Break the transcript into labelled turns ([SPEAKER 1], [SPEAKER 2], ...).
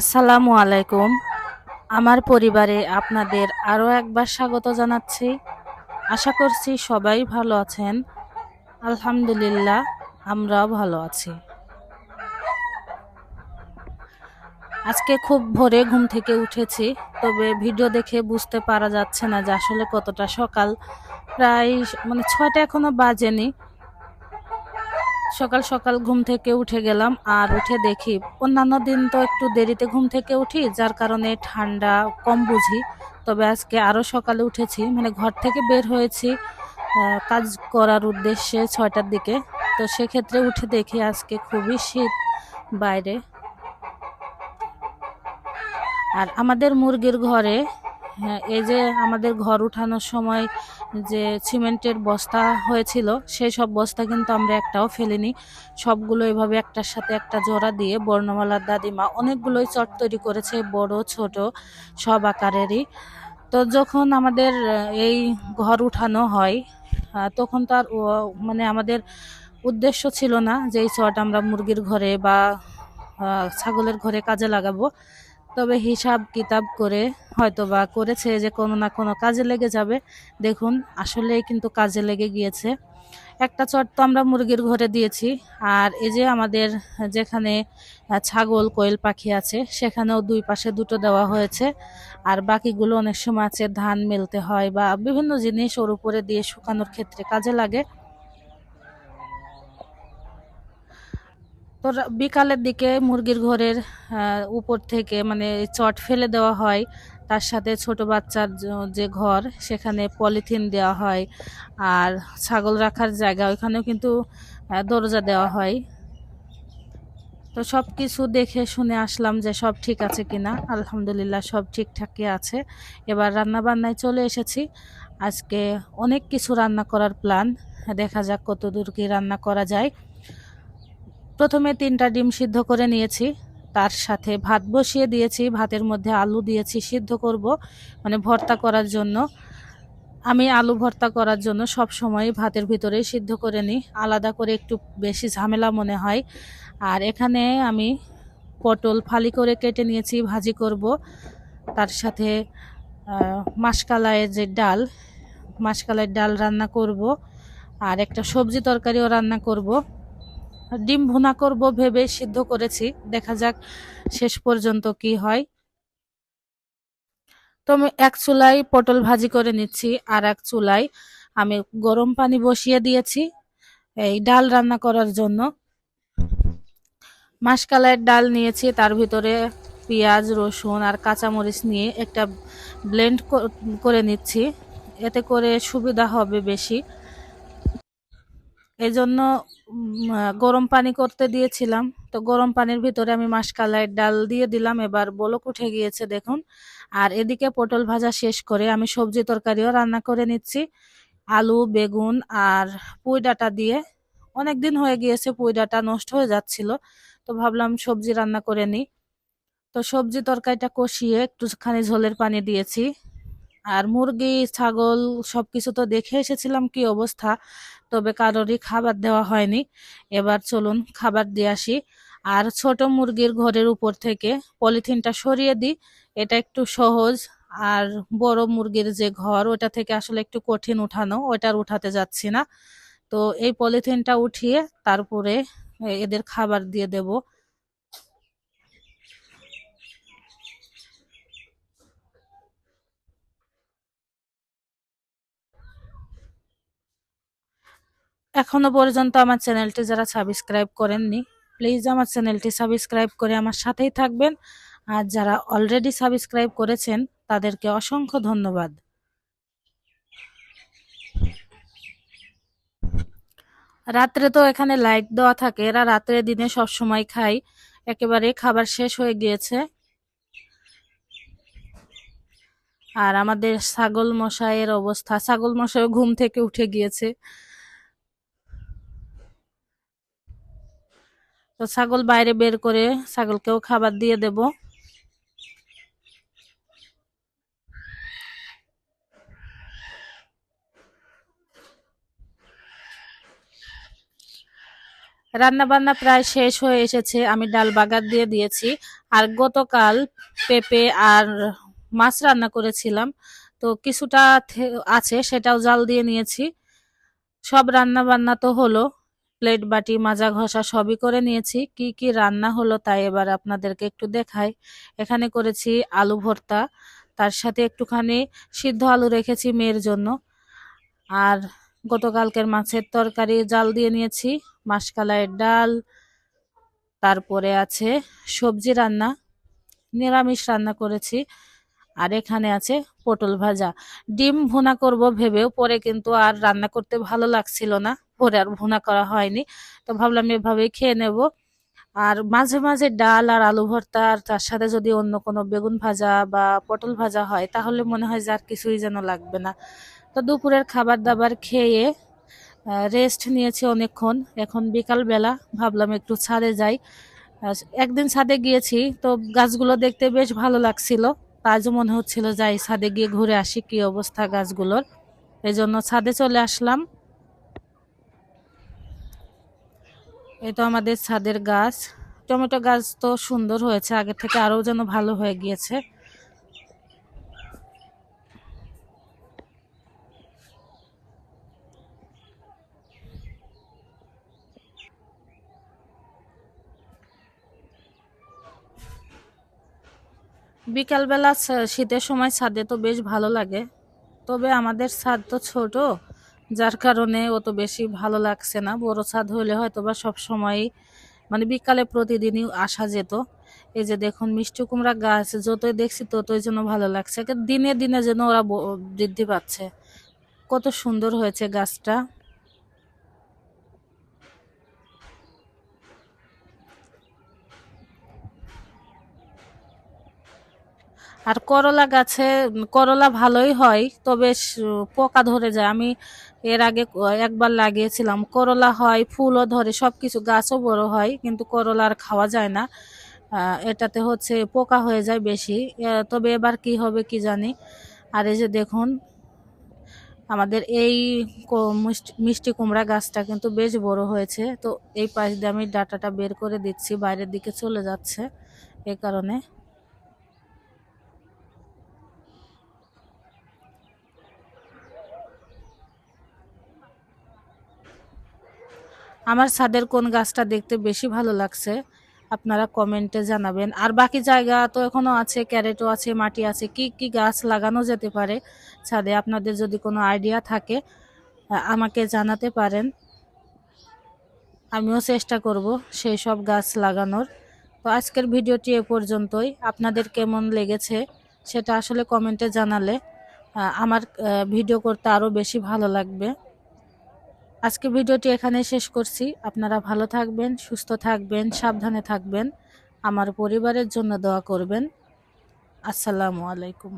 [SPEAKER 1] আসসালামু আলাইকুম। আমার পরিবারে আপনাদের আরও একবার স্বাগত জানাচ্ছি। আশা করছি সবাই ভালো আছেন। আলহামদুলিল্লাহ, আমরাও ভালো আছি। আজকে খুব ভোরে ঘুম থেকে উঠেছি, তবে ভিডিও দেখে বুঝতে পারা যাচ্ছে না যে আসলে কতটা সকাল। প্রায় মানে ছয়টা এখনও বাজেনি। সকাল সকাল ঘুম থেকে উঠে গেলাম আর উঠে দেখি অন্যান্য দিন তো একটু দেরিতে ঘুম থেকে উঠি, যার কারণে ঠান্ডা কম বুঝি। তবে আজকে আরও সকালে উঠেছি মানে ঘর থেকে বের হয়েছি কাজ করার উদ্দেশ্যে ছয়টার দিকে। তো সেক্ষেত্রে উঠে দেখি আজকে খুবই শীত বাইরে। আর আমাদের মুরগির ঘরে হ্যাঁ, এই যে আমাদের ঘর উঠানোর সময় যে সিমেন্টের বস্তা হয়েছিল সেই সব বস্তা কিন্তু আমরা একটাও ফেলিনি। সবগুলো এভাবে একটার সাথে একটা জোড়া দিয়ে বর্ণমালার দাদিমা অনেকগুলোই চট তৈরি করেছে বড় ছোট সব আকারেরই। তো যখন আমাদের এই ঘর উঠানো হয় তখন তো আর মানে আমাদের উদ্দেশ্য ছিল না যে এই চট আমরা মুরগির ঘরে বা ছাগলের ঘরে কাজে লাগাবো। তবে হিসাব কিতাব করে হয়তো বা করেছে যে কোনো না কোনো কাজে লেগে যাবে। দেখুন আসলে কিন্তু কাজে লেগে গিয়েছে। একটা চট তো আমরা মুরগির ঘরে দিয়েছি, আর এই যে আমাদের যেখানে ছাগল, কোয়েল পাখি আছে, সেখানেও দুই পাশে দুটো দেওয়া হয়েছে। আর বাকিগুলো অনেক সময় আছে ধান মেলতে হয় বা বিভিন্ন জিনিস ওর উপরে দিয়ে শুকানোর ক্ষেত্রে কাজে লাগে। তো বিকালের দিকে মুরগির ঘরের উপর থেকে মানে চট ফেলে দেওয়া হয়। তার সাথে ছোট বাচ্চার যে ঘর, সেখানে পলিথিন দেওয়া হয়। আর ছাগল রাখার জায়গা, ওইখানেও কিন্তু দরজা দেওয়া হয়। তো সব কিছু দেখে শুনে আসলাম যে সব ঠিক আছে কিনা। আলহামদুলিল্লাহ সব ঠিকঠাকই আছে। এবার রান্না বান্নায় চলে এসেছি। আজকে অনেক কিছু রান্না করার প্ল্যান। দেখা যাক কত দূর কি রান্না করা যায়। প্রথমে তিনটা ডিম সিদ্ধ করে নিয়েছি। তার সাথে ভাত বসিয়ে দিয়েছি। ভাতের মধ্যে আলু দিয়েছি সিদ্ধ করব মানে ভর্তা করার জন্য। আমি আলু ভর্তা করার জন্য সব সময় ভাতের ভিতরেই সিদ্ধ করে নিই। আলাদা করে একটু বেশি ঝামেলা মনে হয়। আর এখানে আমি পটল ফালি করে কেটে নিয়েছি ভাজি করব। তার সাথে আহ, মাসকালাইয়ের যে ডাল মাসকালাইয়ের ডাল রান্না করব। আর একটা সবজি তরকারিও রান্না করব। ডিম ভুনা করব ভেবে সিদ্ধ করেছি। দেখা যাক শেষ পর্যন্ত কি হয়। তো আমি এক চুলায় পটল ভাজি করে নিচ্ছি আর এক চুলায় আমি গরম পানি বসিয়ে দিয়েছি এই ডাল রান্না করার জন্য। মাসকালাইয়ের ডাল নিয়েছি, তার ভিতরে পেঁয়াজ, রসুন আর কাঁচামরিচ নিয়ে একটা ব্লেন্ড করে নিচ্ছি। এতে করে সুবিধা হবে বেশি। এই জন্য গরম পানি করতে দিয়েছিলাম। তো গরম পানির ভিতরে আমি মাসকালাইয়ের ডাল দিয়ে দিলাম। এবার বলক উঠে গিয়েছে, দেখুন। আর এদিকে পটল ভাজা শেষ করে আমি সবজি তরকারিও রান্না করে নিচ্ছি। আলু, বেগুন আর পুঁই ডাঁটা দিয়ে। অনেক দিন হয়ে গিয়েছে পুঁই ডাঁটা নষ্ট হয়ে যাচ্ছিল। তো ভাবলাম সবজি রান্না করে নিই। তো সবজি তরকারিটা কষিয়ে একটুখানি ঝোলের পানি দিয়েছি। আর মুরগি, ছাগল সবকিছু তো দেখে এসেছিলাম কি অবস্থা, তবে কারোরই খাবার দেওয়া হয়নি। এবার চলুন খাবার দিয়ে আসি। আর ছোট মুরগির ঘরের উপর থেকে পলিথিনটা সরিয়ে দিই, এটা একটু সহজ। আর বড় মুরগির যে ঘর, ওটা থেকে আসলে একটু কঠিন উঠানো, ওটার উঠাতে যাচ্ছি না। তো এই পলিথিনটা উঠিয়ে তারপরে এদের খাবার দিয়ে দেব। এখনও পর্যন্ত আমার চ্যানেলটি যারা সাবস্ক্রাইব করেননি প্লিজ আমার চ্যানেলটি সাবস্ক্রাইব করে আমার সাথেই থাকবেন। আর যারা অলরেডি সাবস্ক্রাইব করেছেন, তাদেরকে অসংখ্য ধন্যবাদ। রাত্রে তো এখানে লাইট দেওয়া থাকে, এরা রাত্রে দিনে সব সময় খায়। একেবারে খাবার শেষ হয়ে গিয়েছে। আর আমাদের ছাগল মশাইয়ের অবস্থা, ছাগল মশাই ঘুম থেকে উঠে গিয়েছে। তো ছাগল বাইরে বের করে ছাগলকেও খাবার দিয়ে দেব। রান্না বান্না প্রায় শেষ হয়ে এসেছে। আমি ডাল বাগার দিয়ে দিয়েছি। আর গতকাল পেঁপে আর মাছ রান্না করেছিলাম। তো কিছুটা আছে, সেটাও জাল দিয়ে নিয়েছি। সব রান্না বান্না তো হলো। প্লেট, বাটি, মাজা, ঘষা সবই করে নিয়েছি। কি কি রান্না হলো তাই এবার আপনাদেরকে একটু দেখাই। এখানে করেছি আলু ভর্তা, তার সাথে একটুখানি সিদ্ধ আলু রেখেছি মেয়ের জন্য। আর গতকালকের মাছের তরকারি জাল দিয়ে নিয়েছি, মাসকালাইয়ের ডাল, তারপরে আছে সবজি রান্না, নিরামিষ রান্না করেছি, আর এখানে আছে পটল ভাজা। ডিম ভুনা করব ভেবেও পরে কিন্তু আর রান্না করতে ভালো লাগছিল না। পরে আর ভুনা করা হয়নি। তো ভাবলাম এভাবেই খেয়ে নেব। আর মাঝে মাঝে ডাল আর আলু ভর্তা আর তার সাথে যদি অন্য কোনো বেগুন ভাজা বা পটল ভাজা হয়, তাহলে মনে হয় যে আর কিছুই যেন লাগবে না। তো দুপুরের খাবার দাবার খেয়ে রেস্ট নিয়েছি অনেকক্ষণ। এখন বিকাল বেলা ভাবলাম একটু ছাদে যাই। একদিন ছাদে গিয়েছি, তো গাছগুলো দেখতে বেশ ভালো লাগছিল। আজও মনে হচ্ছিল যাই ছাদে গিয়ে ঘুরে আসি কি অবস্থা গাছগুলোর? এই জন্য ছাদে চলে আসলাম। এই তো আমাদের ছাদের গাছ। টমেটো গাছ তো সুন্দর হয়েছে আগে থেকে আরও যেন ভালো হয়ে গিয়েছে। বিকালবেলা শীতের সময় ছাদে তো বেশ ভালো লাগে, তবে আমাদের ছাদ তো ছোট। যার কারণে অত বেশি ভালো লাগছে না। বড় ছাদ হলে হয়তো বা সব সময় মানে বিকালে প্রতিদিনই আসা যেত। এই যে দেখুন মিষ্টি কুমড়া গাছ, যতই দেখছি ততই যেন ভালো লাগছে। দিনে দিনে যেন ওরা বৃদ্ধি পাচ্ছে। কত সুন্দর হয়েছে গাছটা। আর করলা গাছে, করলা ভালোই হয়, তবে পোকা ধরে যায়। আমি এর আগে একবার লাগিয়েছিলাম। করলা হয়, ফুলও ধরে সব কিছু গাছও বড় হয়, কিন্তু করলা আর খাওয়া যায় না। এটাতে হচ্ছে পোকা হয়ে যায় বেশি। তবে এবার কি হবে কি জানি। আর এই যে দেখুন, আমাদের এই মিষ্টি কুমড়া গাছটা কিন্তু বেশ বড় হয়েছে। তো এই পাশ দিয়ে আমি ডাটাটা বের করে দিচ্ছি, বাইরের দিকে চলে যাচ্ছে এই কারণে। আমার ছাদের কোন গাছটা দেখতে বেশি ভালো লাগছে, আপনারা কমেন্টে জানাবেন। আর বাকি জায়গা তো এখনও আছে, ক্যারেটও আছে, মাটি আছে, কি কি গাছ লাগানো যেতে পারে ছাদে, আপনাদের যদি কোনো আইডিয়া থাকে, আমাকে জানাতে পারেন। আমিও চেষ্টা করব সেই সব গাছ লাগানোর। তো আজকের ভিডিওটি এ পর্যন্তই। আপনাদের কেমন লেগেছে সেটা আসলে কমেন্টে জানালে আমার ভিডিও করতে আরও বেশি ভালো লাগবে। আজকে ভিডিওটি এখানে শেষ করছি। আপনারা ভালো থাকবেন, সুস্থ থাকবেন, সাবধানে থাকবেন। আমার পরিবারের জন্য দোয়া করবেন। আসসালামু আলাইকুম।